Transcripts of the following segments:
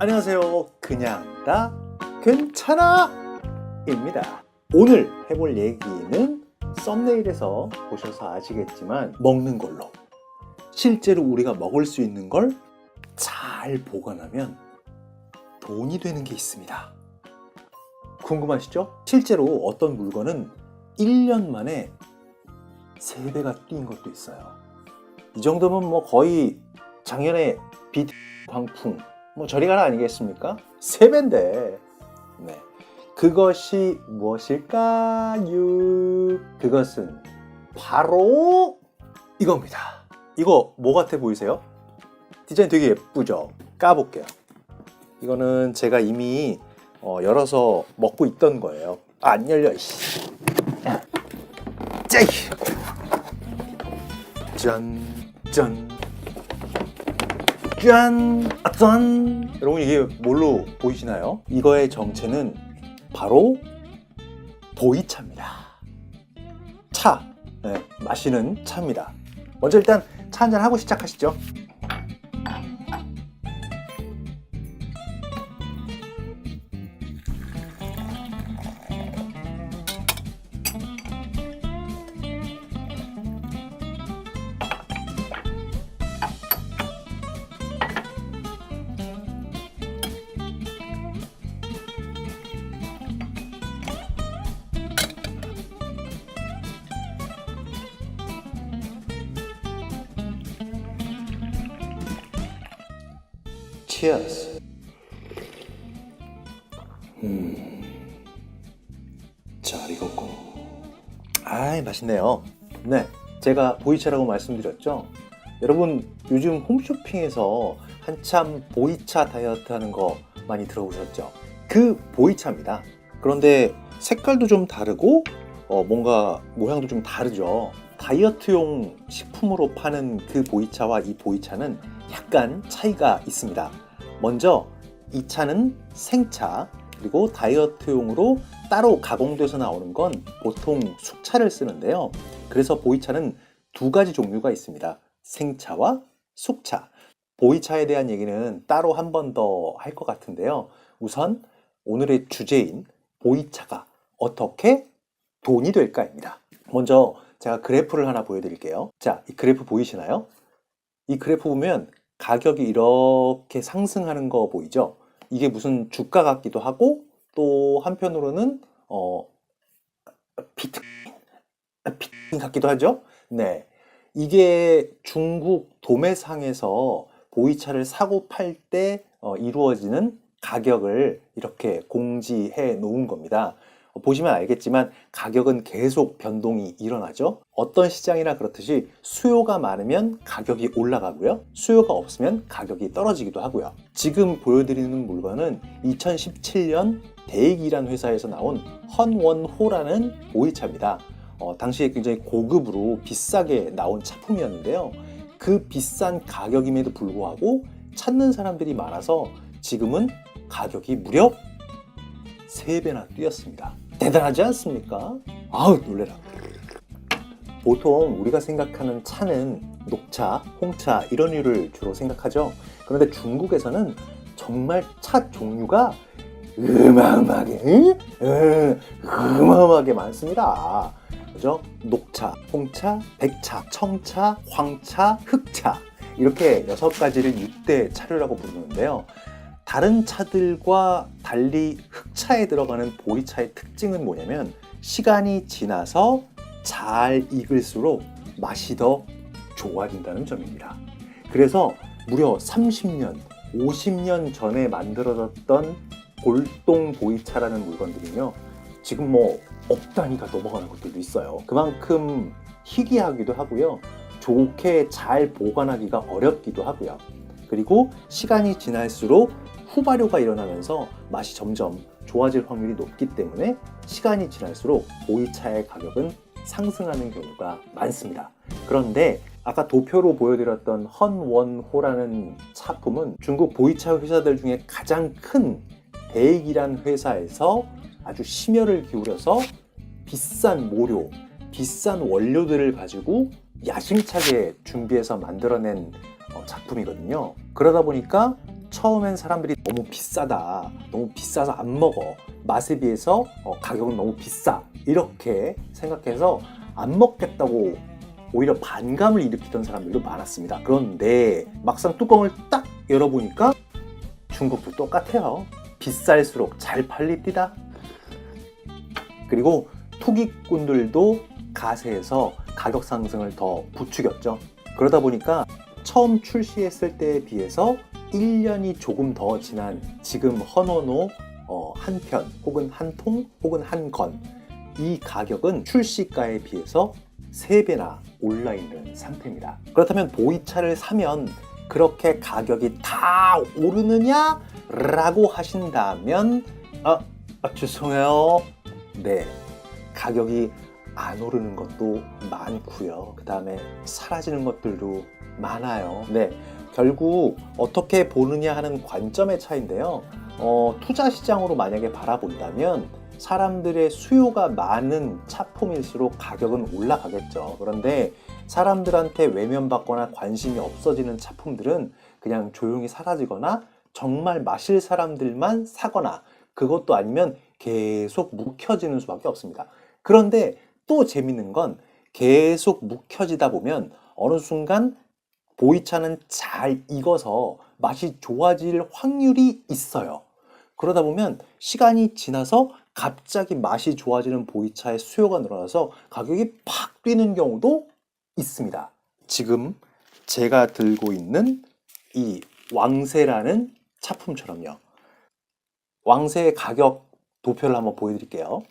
안녕하세요. 그냥 다 괜찮아! 입니다. 오늘 해볼 얘기는 썸네일에서 보셔서 아시겠지만 먹는 걸로 실제로 우리가 먹을 수 있는 걸 잘 보관하면 돈이 되는 게 있습니다. 궁금하시죠? 실제로 어떤 물건은 1년 만에 3배가 뛴 것도 있어요. 이 정도면 뭐 거의 작년에 빚 광풍 뭐 저리 가라 아니겠습니까? 3배인데 네. 그것이 무엇일까요? 그것은 바로 이겁니다. 이거 뭐 같아 보이세요? 디자인 되게 예쁘죠? 까볼게요. 이거는 제가 이미 어, 열어서 먹고 있던 거예요. 아, 안 열려. 짜이. 짠, 짠, 짠, 아, 짠. 여러분 이게 뭘로 보이시나요? 이거의 정체는 바로 보이차입니다. 차, 네, 마시는 차입니다. 먼저 일단 차 한잔 하고 시작하시죠. Cheers. 음, 잘 익었고. 아이, 맛있네요. 네, 제가 보이차라고 말씀드렸죠. 여러분, 요즘 홈쇼핑에서 한참 보이차 다이어트 하는 거 많이 들어보셨죠? 그 보이차입니다. 그런데 색깔도 좀 다르고, 어, 뭔가 모양도 좀 다르죠. 다이어트용 식품으로 파는 그 보이차와 이 보이차는 약간 차이가 있습니다. 먼저 이 차는 생차 그리고 다이어트용으로 따로 가공돼서 나오는 건 보통 숙차를 쓰는데요. 그래서 보이차는 두 가지 종류가 있습니다. 생차와 숙차. 보이차에 대한 얘기는 따로 한 번 더 할 것 같은데요. 우선 오늘의 주제인 보이차가 어떻게 돈이 될까입니다. 먼저 제가 그래프를 하나 보여드릴게요. 자, 이 그래프 보이시나요? 이 그래프 보면 가격이 이렇게 상승하는 거 보이죠? 이게 무슨 주가 같기도 하고 또 한편으로는 어 비트코인 비트코인 같기도 하죠? 네. 이게 중국 도매상에서 보이차를 사고 팔때 어, 이루어지는 가격을 이렇게 공지해 놓은 겁니다. 어, 보시면 알겠지만 가격은 계속 변동이 일어나죠. 어떤 시장이나 그렇듯이 수요가 많으면 가격이 올라가고요. 수요가 없으면 가격이 떨어지기도 하고요. 지금 보여드리는 물건은 2017년 대익이란 회사에서 나온 헌원호라는 보이차입니다. 어, 당시에 굉장히 고급으로 비싸게 나온 차품이었는데요. 그 비싼 가격임에도 불구하고 찾는 사람들이 많아서 지금은 가격이 무려 3배나 뛰었습니다. 대단하지 않습니까? 아우 놀래라. 보통 우리가 생각하는 차는 녹차, 홍차 이런 류를 주로 생각하죠. 그런데 중국에서는 정말 차 종류가 어마어마하게, 어마어마하게 많습니다. 그죠? 녹차, 홍차, 백차, 청차, 황차, 흑차 이렇게 여섯 가지를 6대 차류라고 부르는데요. 다른 차들과 달리 흑차에 들어가는 보이차의 특징은 뭐냐면 시간이 지나서 잘 익을수록 맛이 더 좋아진다는 점입니다. 그래서 무려 30년, 50년 전에 만들어졌던 골동 보이차라는 물건들이요. 지금 뭐억 단위가 넘어가는 것들도 있어요. 그만큼 희귀하기도 하고요. 좋게 잘 보관하기가 어렵기도 하고요. 그리고 시간이 지날수록 후발효가 일어나면서 맛이 점점 좋아질 확률이 높기 때문에 시간이 지날수록 보이차의 가격은 상승하는 경우가 많습니다. 그런데 아까 도표로 보여드렸던 헌원호라는 차품은 중국 보이차 회사들 중에 가장 큰 대익이란 회사에서 아주 심혈을 기울여서 비싼 모료, 비싼 원료들을 가지고 야심차게 준비해서 만들어낸 어, 작품이거든요. 그러다 보니까 처음엔 사람들이 너무 비싸다, 너무 비싸서 안 먹어, 맛에 비해서 어, 가격은 너무 비싸 이렇게 생각해서 안 먹겠다고 오히려 반감을 일으키던 사람들도 많았습니다. 그런데 막상 뚜껑을 딱 열어보니까 중국도 똑같아요. 비쌀수록 잘 팔립니다. 그리고 투기꾼들도 가세에서 가격 상승을 더 부추겼죠. 그러다 보니까 처음 출시했을 때에 비해서 1년이 조금 더 지난 지금 헌원호 어, 한 편, 혹은 한 통, 혹은 한 건, 이 가격은 출시가에 비해서 3배나 올라 있는 상태입니다. 그렇다면 보이차를 사면 그렇게 가격이 다 오르느냐? 라고 하신다면, 아, 아, 죄송해요. 네. 가격이 안 오르는 것도 많고요. 그 다음에 사라지는 것들도 많아요. 네. 결국 어떻게 보느냐 하는 관점의 차이인데요. 어, 투자 시장으로 만약에 바라본다면 사람들의 수요가 많은 차품일수록 가격은 올라가겠죠. 그런데 사람들한테 외면받거나 관심이 없어지는 차품들은 그냥 조용히 사라지거나 정말 마실 사람들만 사거나 그것도 아니면 계속 묵혀지는 수밖에 없습니다. 그런데 또 재밌는 건 계속 묵혀지다 보면 어느 순간 보이차는 잘 익어서 맛이 좋아질 확률이 있어요. 그러다 보면 시간이 지나서 갑자기 맛이 좋아지는 보이차의 수요가 늘어나서 가격이 팍 뛰는 경우도 있습니다. 지금 제가 들고 있는 이 왕세라는 차품처럼요. 왕세의 가격 도표를 한번 보여드릴게요.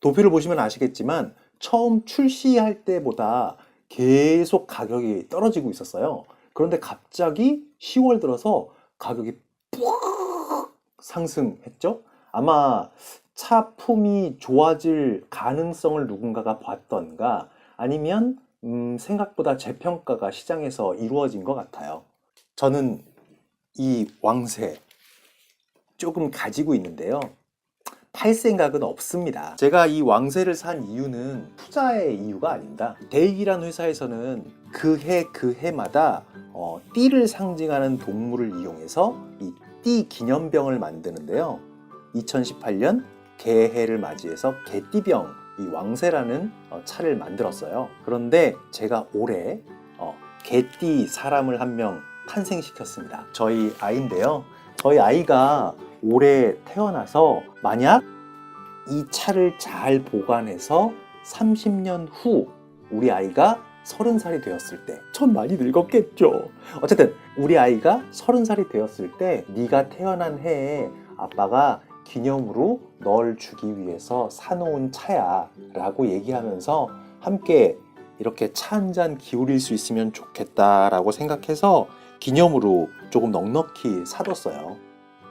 도표를 보시면 아시겠지만 처음 출시할 때보다 계속 가격이 떨어지고 있었어요. 그런데 갑자기 10월 들어서 가격이 푹 상승했죠. 아마 차 품이 좋아질 가능성을 누군가가 봤던가 아니면 음, 생각보다 재평가가 시장에서 이루어진 것 같아요. 저는 이 왕세 조금 가지고 있는데요. 팔 생각은 없습니다. 제가 이 왕세를 산 이유는 투자의 이유가 아닙니다. 데이기란 회사에서는 그 해 그 해마다 어, 띠를 상징하는 동물을 이용해서 이 띠 기념병을 만드는데요. 2018년 개해를 맞이해서 개띠병 이 왕세라는 어, 차를 만들었어요. 그런데 제가 올해 어, 개띠 사람을 한 명 탄생시켰습니다. 저희 아이인데요. 저희 아이가 올해 태어나서 만약 이 차를 잘 보관해서 30년 후 우리 아이가 30살이 되었을 때, 전 많이 늙었겠죠. 어쨌든 우리 아이가 30살이 되었을 때 네가 태어난 해에 아빠가 기념으로 널 주기 위해서 사놓은 차야 라고 얘기하면서 함께 이렇게 차 한 잔 기울일 수 있으면 좋겠다라고 생각해서 기념으로 조금 넉넉히 사뒀어요.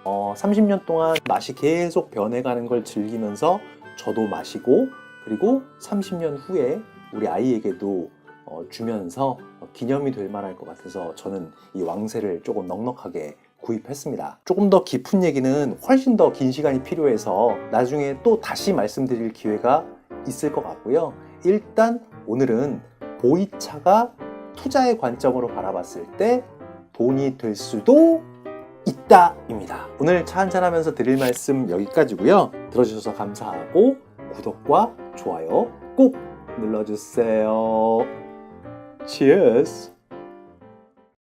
어, 30년 동안 맛이 계속 변해가는 걸 즐기면서 저도 마시고 그리고 30년 후에 우리 아이에게도 어, 주면서 어, 기념이 될 만할 것 같아서 저는 이 왕세를 조금 넉넉하게 구입했습니다. 조금 더 깊은 얘기는 훨씬 더 긴 시간이 필요해서 나중에 또 다시 말씀드릴 기회가 있을 것 같고요. 일단 오늘은 보이차가 투자의 관점으로 바라봤을 때 돈이 될 수도 있다입니다. 오늘 차 한잔 하면서 드릴 말씀 여기까지고요. 들어주셔서 감사하고 구독과 좋아요 꼭 눌러주세요. Cheers!